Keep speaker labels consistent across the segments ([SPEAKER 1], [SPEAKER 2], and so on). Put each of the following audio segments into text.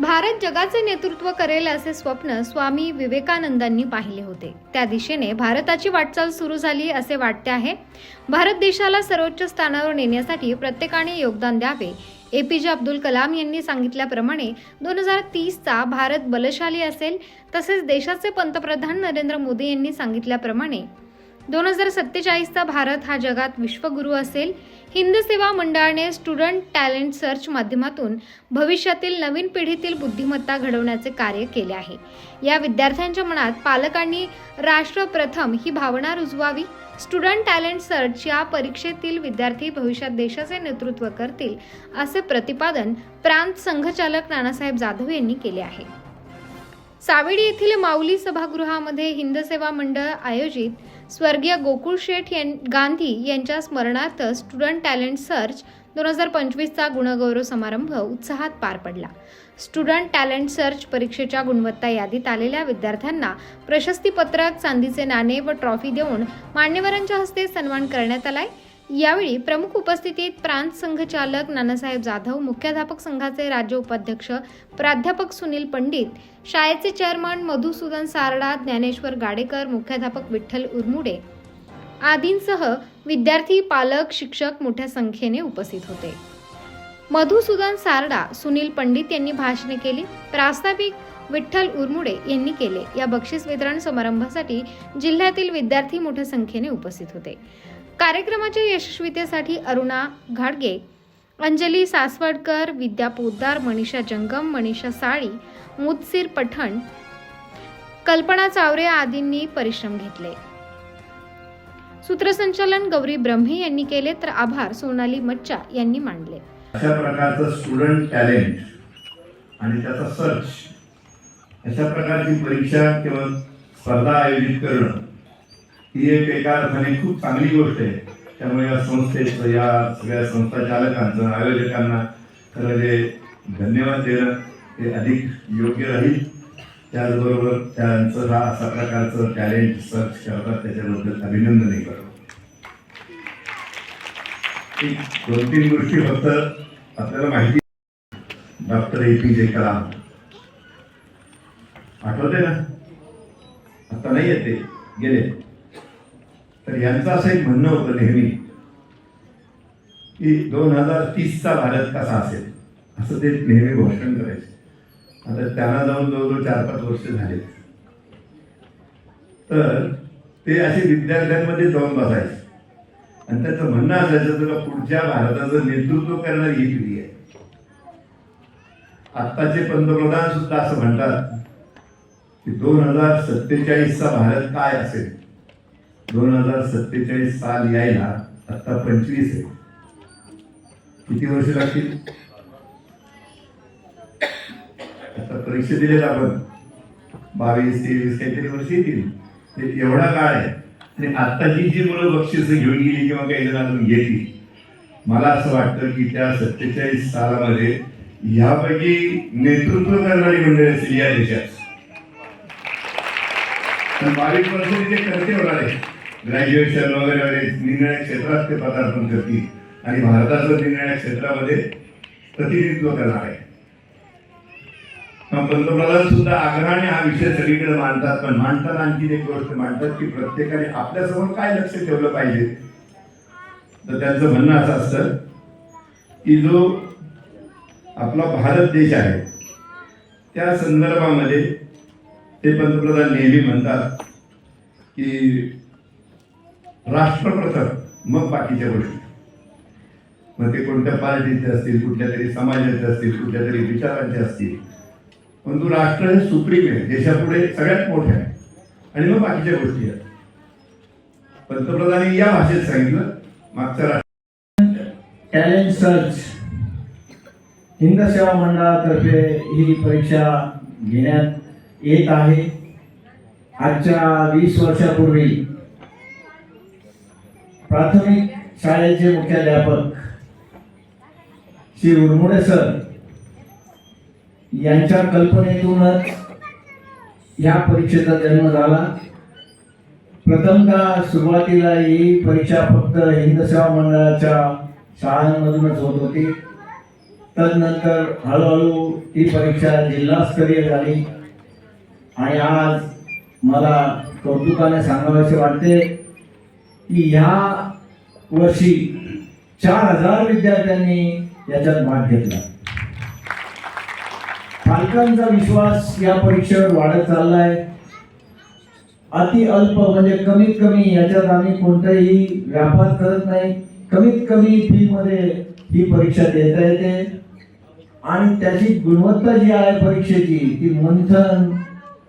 [SPEAKER 1] भारत जगाचे नेतृत्व करेल असे स्वप्न स्वामी विवेकानंदांनी पाहिले होते. त्या दिशेने भारताची वाटचाल सुरू झाली असे वाटते आहे. भारत देशाला सर्वोच्च स्थानावर नेण्यासाठी प्रत्येकाने योगदान द्यावे. A. P. J. Abdul Kalam यांनी सांगितल्याप्रमाणे दोन हजार तीसचा भारत बलशाली असेल तसेच देशाचे पंतप्रधान नरेंद्र मोदी यांनी सांगितल्याप्रमाणे दोन हजार सत्तेचाळीसचा भारत हा जगात विश्वगुरू असेल. हिंद सेवा मंडळाने स्टुडंट टॅलेंट सर्च माध्यमातून भविष्यातील नवीन पिढीतील बुद्धिमत्ता घडवण्याचे कार्य केले आहे. या विद्यार्थ्यांच्या मनात पालकांनी राष्ट्र प्रथम ही भावना रुजवावी. स्टुडंट टॅलेंट सर्च या परीक्षेतील विद्यार्थी भविष्यात देशाचे नेतृत्व करतील असे प्रतिपादन प्रांत संघचालक नानासाहेब जाधव यांनी केले आहे. सावेडी येथील माऊली सभागृहामध्ये हिंद सेवा मंडळ आयोजित स्वर्गीय गोकुळ शेठ यां गांधी यांच्या स्मरणार्थ स्टुडंट टॅलेंट सर्च दोन हजार पंचवीसचा गुणगौरव समारंभ उत्साहात पार पडला. स्टुडंट टॅलेंट सर्च परीक्षेच्या गुणवत्ता यादीत आलेल्या विद्यार्थ्यांना प्रशस्तीपत्रक चांदीचे नाणे व ट्रॉफी देऊन मान्यवरांच्या हस्ते सन्मान करण्यात आलाय. यावेळी प्रमुख उपस्थितीत प्रांत संघचालक नानासाहेब जाधव मुख्याध्यापक संघाचे राज्य उपाध्यक्ष प्राध्यापक सुनील पंडित शाळेचे चेअरमन मधुसूदन सारडा ज्ञानेश्वर गाडेकर मुख्याध्यापक विठ्ठल उरमुडे आदींसह विद्यार्थी पालक शिक्षक मोठ्या संख्येने उपस्थित होते. मधुसूदन सारडा सुनील पंडित यांनी भाषणे केली. प्रास्ताविक विठ्ठल उरमुडे यांनी केले. या बक्षीस वितरण समारंभासाठी जिल्ह्यातील विद्यार्थी मोठ्या संख्येने उपस्थित होते. कार्यक्रमाच्या यशस्वीतेसाठी अरुणा घाडगे अंजली सासवडकर विद्या पोद्दार मनीषा जंगम मनीषा साळी मुदसीर पठण कल्पना चावरे आदींनी परिश्रम घेतले. सूत्रसंचालन गौरी ब्रह्मे यांनी केले तर आभार सोनाली मच्चा यांनी मांडले.
[SPEAKER 2] अशा प्रकारचं स्टुडंट टॅलेंट आणि त्याचा सर्च अशा प्रकारची परीक्षा किंवा स्पर्धा आयोजित करणं ही एक एका अर्थाने खूप चांगली गोष्ट आहे. त्यामुळे या संस्थेचं या सगळ्या संस्था चालकांचं आयोजकांना खरं जे धन्यवाद देणं हे अधिक योग्य राहील. त्याचबरोबर त्यांचं हा असा प्रकारचं टॅलेंट सर्च करतात त्याच्याबद्दल अभिनंदनही करतो. दोन तीन गोष्टी फक्त आपल्याला माहिती डॉक्टर ए पी जे कलाम. आठवते ना? आता नाही येते गेले. तर यांचं असं एक म्हणणं होतं नेहमी की दोन हजार तीसचा भारत कसा असेल? असं ते नेहमी घोषण करायचे. आता त्यांना जाऊन जवळजवळ चार पाच वर्ष झाले. तर ते असे विद्यार्थ्यांमध्ये जाऊन बसायचे. आणि त्याचं म्हणणं असायचं तुला पुढच्या भारताचं नेतृत्व करणारी ही पिढी आहे. आत्ताचे पंतप्रधान सुद्धा असं म्हणतात की दोन हजार सत्तेचाळीसचा भारत काय असेल? दोन हजार सत्तेचाळीस साल यायला आता पंचवीस आहे. किती वर्ष लागतील? आता परीक्षा दिलेत आपण. बावीस तेवीस काहीतरी वर्ष येतील. ते एवढा काळ आहे. आणि आत्ताची जी मुलं बक्षीस घेऊन गेली किंवा काही जण अजून घेतली मला असं वाटतं की त्या सत्तेचाळीस सालामध्ये ह्यापैकी नेतृत्व करणारी मंडळी असेल या देशात. पण बावीस वर्ष ते करते होणार आहे ग्रॅज्युएशन वगैरे वगैरे निरनिळ्या क्षेत्रात ते पदार्पण करतील. आणि भारताचं निरनिळ्या क्षेत्रामध्ये प्रतिनिधित्व करणार आहे. पंतप्रधान सुद्धा आग्रहाने हा विषय सगळीकडे मांडतात पण मांडताना आणखी एक गोष्ट मांडतात की प्रत्येकाने आपल्यासमोर काय लक्ष ठेवलं पाहिजे? तर त्यांचं म्हणणं असं असतं की जो आपला भारत देश आहे त्या संदर्भामध्ये ते पंतप्रधान नेहमी म्हणतात की राष्ट्रप्रथम मग बाकीच्या गोष्टी. मग ते कोणत्या पार्टीचे असतील कुठल्या तरी समाजाचे असतील कुठल्या तरी विचारांचे असतील. परंतु राष्ट्र हे सुप्रीम आहे देशापुढे सगळ्यात मोठे आहे. आणि मग बाकीच्या गोष्टी आहेत. पंतप्रधानांनी या भाषेत सांगितलं मागच्या राष्ट्र.
[SPEAKER 3] टॅलेंट सर्च हिंद सेवा मंडळातर्फे ही परीक्षा घेण्यात येत आहे. आजच्या वीस वर्षापूर्वी प्राथमिक शाळेचे मुख्याध्यापक श्री उर्मुडे सर यांच्या कल्पनेतूनच या परीक्षेचा जन्म झाला. प्रथमतः सुरुवातीला ही परीक्षा फक्त हिंद सेवा मंडळाच्या शाळांमधूनच होत होती. तदनंतर हळूहळू ही परीक्षा जिल्हास्तरीय झाली. आणि आज मला कौतुकाने सांगावेसे वाटते. की या वर्षी चार हजार विद्यार्थ्यांनी याच्यात भाग घेतला. पालकांचा विश्वास या परीक्षेवर वाढत चाललाय. अति अल्प म्हणजे कमीत कमी याच्यात आम्ही कोणताही व्यापार करत नाही. कमीत कमी फी मध्ये ही परीक्षा देता येते. आणि त्याची गुणवत्ता जी आहे परीक्षेची ती मंथन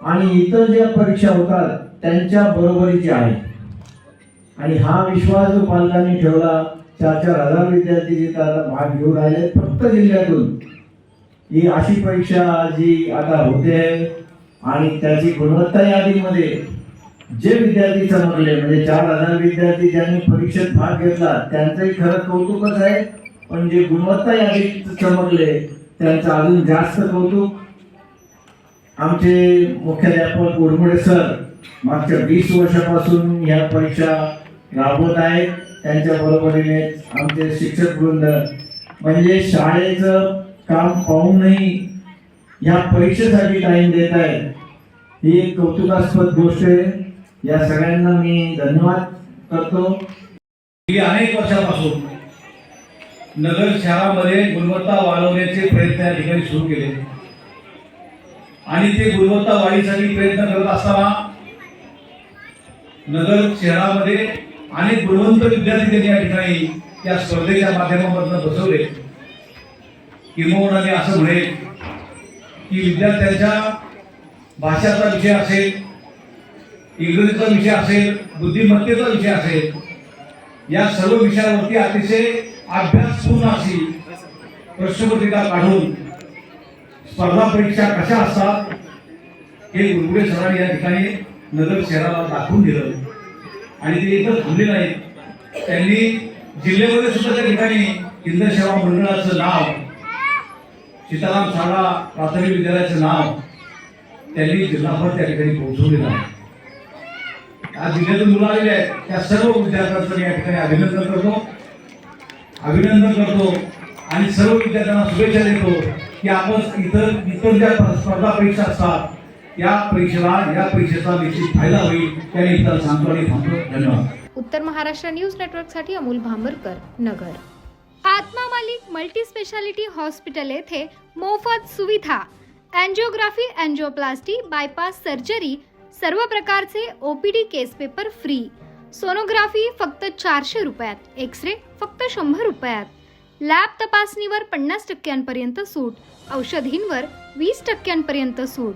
[SPEAKER 3] आणि इतर ज्या परीक्षा होतात त्यांच्या बरोबरीची आहे. आणि हा विश्वास जो पालकांनी ठेवला चार चार हजार विद्यार्थी जे आता भाग घेऊन राहिले फक्त जिल्ह्यातून ही अशी परीक्षा जी आता होते आणि त्याची गुणवत्ता यादीमध्ये जे विद्यार्थी चमकले म्हणजे चार हजार विद्यार्थी ज्यांनी परीक्षेत भाग घेतला त्यांचंही खरं कौतुकच आहे. पण जे गुणवत्ता यादीत चमकले त्यांचं अजून जास्त कौतुक. आमचे मुख्याध्यापक उर्मुडे सर मागच्या वीस वर्षापासून ह्या परीक्षा राबवत आहेत. त्यांच्या बरोबरीने आमचे शिक्षक वृंद. म्हणजे शाळेचं काम पाहूनही या परीक्षेसाठी टाइम देत आहेत. ही एक कौतुकास्पद गोष्ट आहे. या सगळ्यांना मी धन्यवाद करतो.
[SPEAKER 4] गेली अनेक वर्षापासून नगर शहरामध्ये गुणवत्ता वाढवण्याचे प्रयत्न या ठिकाणी सुरू केले. आणि ते गुणवत्ता वाढीसाठी प्रयत्न करत असताना नगर शहरामध्ये अनेक गुणवंत विद्यार्थी त्यांनी या ठिकाणी त्या स्पर्धेच्या माध्यमामधून बसवले. किंबहुना मी असं म्हणेल की विद्यार्थ्यांच्या भाषाचा विषय असेल इंग्रजीचा विषय असेल बुद्धिमत्तेचा विषय असेल या सर्व विषयावरती अतिशय अभ्यासपूर्ण अशी प्रश्नपत्रिका काढून स्पर्धा परीक्षा कशा असतात हे गुरुगुडे सरांनी या ठिकाणी नगर शहराला दाखवून दिलं. आणि ते इथं थांबले नाहीत त्यांनी जिल्ह्यामध्ये सुद्धा त्या ठिकाणी इंद्र सेवा मंडळाचं नाव सीताराम शाळा प्राथमिक विद्यालयाचं नाव त्यांनी जिल्हाभर त्या ठिकाणी पोहोचवलेलं आहे. आज जिल्ह्यातून मुलं आलेले आहेत. त्या सर्व विद्यार्थ्यांचं या ठिकाणी अभिनंदन करतो. अभिनंदन करतो आणि सर्व विद्यार्थ्यांना शुभेच्छा देतो की आपण इतर इतर ज्या स्पर्धा परीक्षा असतात या परीक्षेला या परीक्षेचा निश्चित फायदा होईल त्याने निमित्तानं सांगतो आणि थांबतो धन्यवाद.
[SPEAKER 1] उत्तर महाराष्ट्र न्यूज नेटवर्कसाठी Amol Bhambarkar Nagar. Atma Malik multi speciality hospital येथे मोफत सुविधा अँजिओग्राफी अँजिओप्लास्टी बायपास सर्जरी सर्व प्रकारचे O P D case paper free sonography फक्त चारशे रुपयात एक्स रे फक्त शंभर रुपयात. लॅब तपासणीवर पन्नास टक्क्यांपर्यंत सूट औषधींवर वीस टक्क्यांपर्यंत सूट.